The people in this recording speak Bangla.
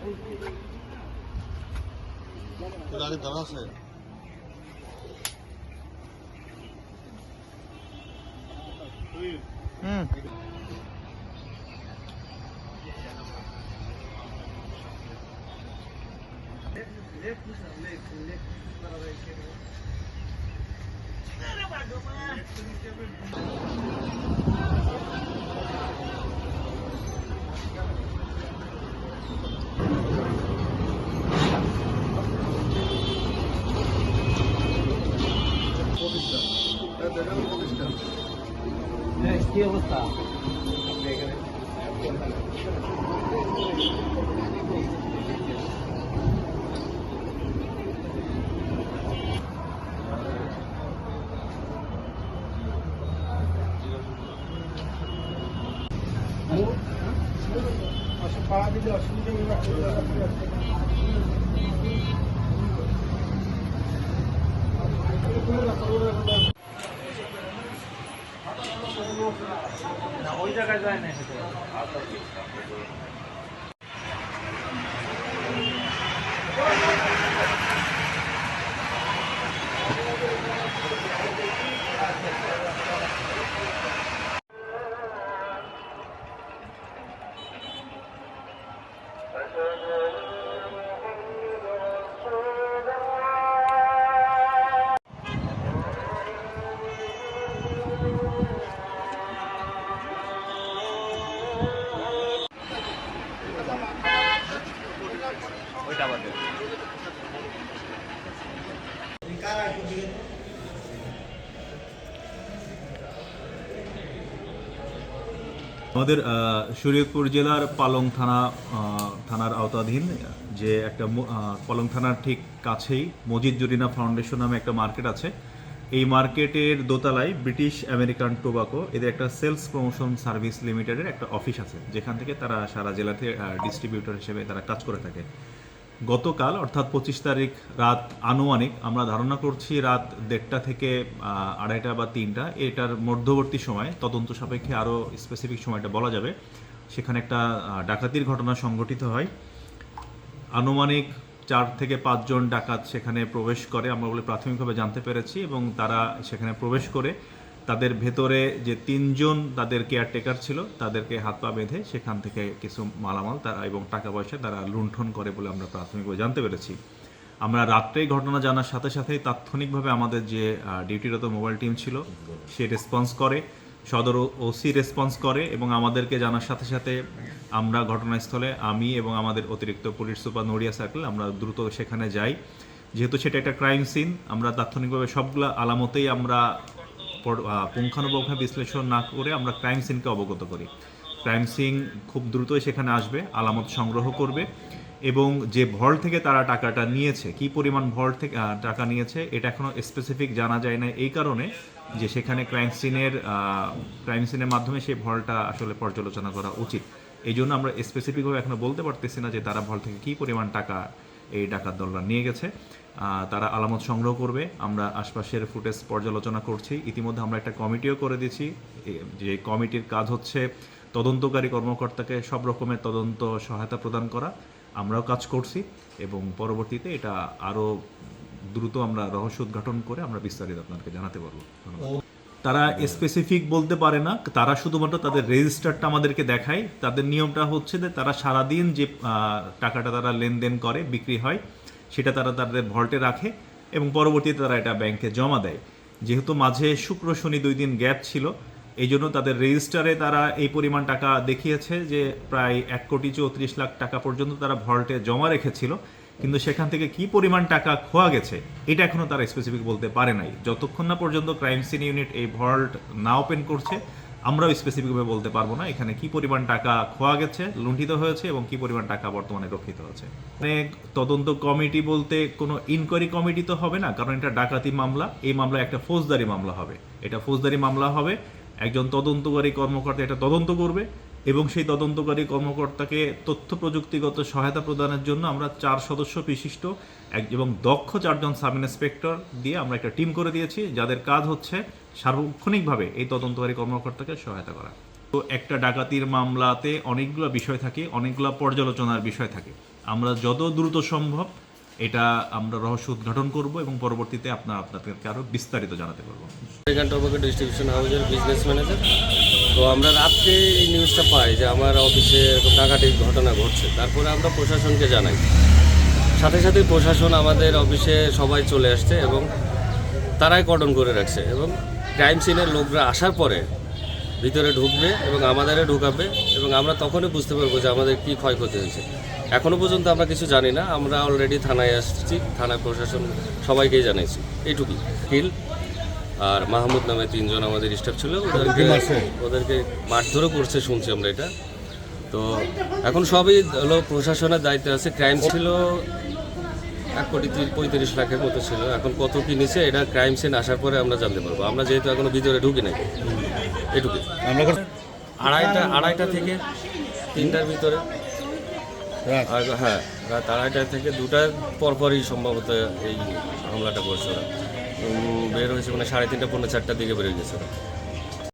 Dale, dale, dale. Mm. Left, left, left, para ver qué es. ¡Chingada, guapo! ¡Left, left, left! কি অবস্থা পাড়া দিলে অসুবিধা जाए नहीं तो। আমাদের শরীয়তপুর জেলার পালং থানা থানার আওতাধীন যে একটা পালং থানার ঠিক কাছেই মজিদ জরিনা ফাউন্ডেশন নামে একটা মার্কেট আছে। এই মার্কেটের দোতলায় ব্রিটিশ আমেরিকান টোবাকো, এদের একটা সেলস প্রমোশন সার্ভিস লিমিটেডের একটা অফিস আছে, যেখান থেকে তারা সারা জেলাতে ডিস্ট্রিবিউটর হিসেবে তারা কাজ করে থাকে। গতকাল, অর্থাৎ পঁচিশ তারিখ রাত আনুমানিক, আমরা ধারণা করছি রাত দেড়টা থেকে আড়াইটা বা তিনটা, এটার মধ্যবর্তী সময়, তদন্ত সাপেক্ষে আরও স্পেসিফিক সময়টা বলা যাবে। সেখানে একটা ডাকাতির ঘটনা সংঘটিত হয়। আনুমানিক চার থেকে পাঁচজন ডাকাত সেখানে প্রবেশ করে, আমরা বলে প্রাথমিকভাবে জানতে পেরেছি এবং তারা সেখানে প্রবেশ করে তাদের ভেতরে যে তিনজন তাদের কেয়ারটেকার ছিল, তাদেরকে হাত পা বেঁধে সেখান থেকে কিছু মালামাল তারা এবং টাকা পয়সা তারা লুণ্ঠন করে বলে আমরা প্রাথমিকভাবে জানতে পেরেছি। আমরা রাত্রেই ঘটনা জানার সাথে সাথেই তাৎক্ষণিকভাবে আমাদের যে ডিউটিরত মোবাইল টিম ছিল, সে রেসপন্স করে, সদর ওসি রেসপন্স করে এবং আমাদেরকে জানার সাথে সাথে আমরা ঘটনাস্থলে, আমি এবং আমাদের অতিরিক্ত পুলিশ সুপার নড়িয়া সার্কেল আমরা দ্রুত সেখানে যাই। যেহেতু সেটা একটা ক্রাইম সিন আমরা তাৎক্ষণিকভাবে সবগুলো আলামতেই আমরা পুঙ্খানুপুঙ্খ বিশ্লেষণ না করে আমরা ক্রাইম সিনকে অবগত করি। ক্রাইম সিন খুব দ্রুতই সেখানে আসবে, আলামত সংগ্রহ করবে এবং যে ভল্ট থেকে তারা টাকাটা নিয়েছে, কি পরিমাণ ভল্ট থেকে টাকা নিয়েছে, এটা এখনও স্পেসিফিক জানা যায় না এই কারণে যে সেখানে ক্রাইম সিনের ক্রাইম সিনের মাধ্যমে সেই ভলটা আসলে পর্যালোচনা করা উচিত। এই জন্য আমরা স্পেসিফিকভাবে এখনও বলতে পারতেছি না যে তারা ভল থেকে কি পরিমাণ টাকা এই ডাকাত দলরা নিয়ে গেছে। তারা আলামত সংগ্রহ করবে। আমরা আশপাশের ফুটেজ পর্যালোচনা করছি। ইতিমধ্যে আমরা একটা কমিটিও করে দিয়েছি। যে কমিটির কাজ হচ্ছে তদন্তকারী কর্মকর্তাকে সব রকমের তদন্ত সহায়তা প্রদান করা। আমরাও কাজ করছি এবং পরবর্তীতে এটা আরও দ্রুত আমরা রহস্য উদ্ঘাটন করে আমরা বিস্তারিত আপনাকে জানাতে পারব। ধন্যবাদ। তারা স্পেসিফিক বলতে পারে না, তারা শুধুমাত্র তাদের রেজিস্টারটা আমাদেরকে দেখায়। তাদের নিয়মটা হচ্ছে যে তারা সারাদিন যে টাকাটা তারা লেনদেন করে, বিক্রি হয়, সেটা তারা তাদের ভল্টে রাখে এবং পরবর্তীতে তারা এটা ব্যাংকে জমা দেয়। যেহেতু মাঝে শুক্র, শনি দুই দিন গ্যাপ ছিল এই জন্য তাদের রেজিস্টারে তারা এই পরিমাণ টাকা দেখিয়েছে যে প্রায় এক কোটি চৌত্রিশ লাখ টাকা পর্যন্ত তারা ভল্টে জমা রেখেছিল। কিন্তু সেখান থেকে কি পরিমাণ টাকা খোয়া গেছে, এটা এখনও তারা স্পেসিফিক বলতে পারে নাই। যতক্ষণ না পর্যন্ত ক্রাইম সিন ইউনিট এই ভল্ট না ওপেন করছে, আমরাও স্পেসিফিকভাবে বলতে পারব না এখানে কি পরিমাণ টাকা খোয়া গেছে, লুণ্ঠিত হয়েছে এবং কি পরিমাণ টাকা বর্তমানে রক্ষিত হয়েছে। মানে তদন্ত কমিটি বলতে কোনো ইনকোয়ারি কমিটি তো হবে না, কারণ এটা ডাকাতি মামলা, এই মামলা একটা ফৌজদারি মামলা হবে। এটা ফৌজদারি মামলা হবে, একজন তদন্তকারী কর্মকর্তা এটা তদন্ত করবে এবং সেই তদন্তকারী কর্মকর্তাকে তথ্য প্রযুক্তিগত সহায়তা প্রদানের জন্য আমরা চার সদস্য বিশিষ্ট, এক এবং দক্ষ চারজন সাব ইন্সপেক্টর দিয়ে আমরা একটা টিম করে দিয়েছি, যাদের কাজ হচ্ছে সার্বক্ষণিকভাবে এই তদন্তকারী কর্মকর্তাকে সহায়তা করা। তো একটা ডাকাতির মামলাতে অনেকগুলো বিষয় থাকে, অনেকগুলো পর্যালোচনার বিষয় থাকে। আমরা যত দ্রুত সম্ভব এটা আমরা রহস্য উদ্ঘাটন করব এবং পরবর্তীতে আপনার, আপনাদেরকে আরও বিস্তারিত জানাতে পারব। ডিস্ট্রিবিউশন হাউসের বিজনেস ম্যানেজার তো আমরা রাত্রে এই নিউজটা পাই যে আমার অফিসে এরকম ডাকাতির ঘটনা ঘটছে। তারপরে আমরা প্রশাসনকে জানাই। সাথে সাথে প্রশাসন আমাদের অফিসে সবাই চলে আসছে এবং তারাই কর্ডন করে রাখছে এবং ক্রাইম সিনের লোকরা আসার পরে ভিতরে ঢুকবে এবং আমাদেরও ঢুকাবে এবং আমরা তখনই বুঝতে পারব যে আমাদের কী ক্ষয়ক্ষতি হয়েছে। এখনও পর্যন্ত আমরা কিছু জানি না। আমরা অলরেডি থানায় আসছি থানায় প্রশাসন সবাইকেই জানাইছি। এইটুকুই। কিল আর মাহমুদ নামে তিনজন আমাদের স্টাফ ছিল ওদেরকে ওদেরকে মারধরও করছে শুনছি আমরা এটা। তো এখন সবই হলো প্রশাসনের দায়িত্বে আছে ক্রাইম ছিল এক কোটি তির- পঁয়ত্রিশ লাখের মতো ছিল। এখন কত কি নিছে এটা ক্রাইম সিন আসার পরে আমরা জানতে পারব। আমরা যেহেতু এখনও ভিতরে ঢুকি নাই এটুকু। আড়াইটা আড়াইটা থেকে তিনটার ভিতরে। হ্যাঁ রাত আড়াইটা থেকে দুটার পরপরই সম্ভবত এই হামলাটা করছে ওরা। বের হয়েছে মানে সাড়ে তিনটা পৌনে চারটার দিকে বেরিয়ে গেছে।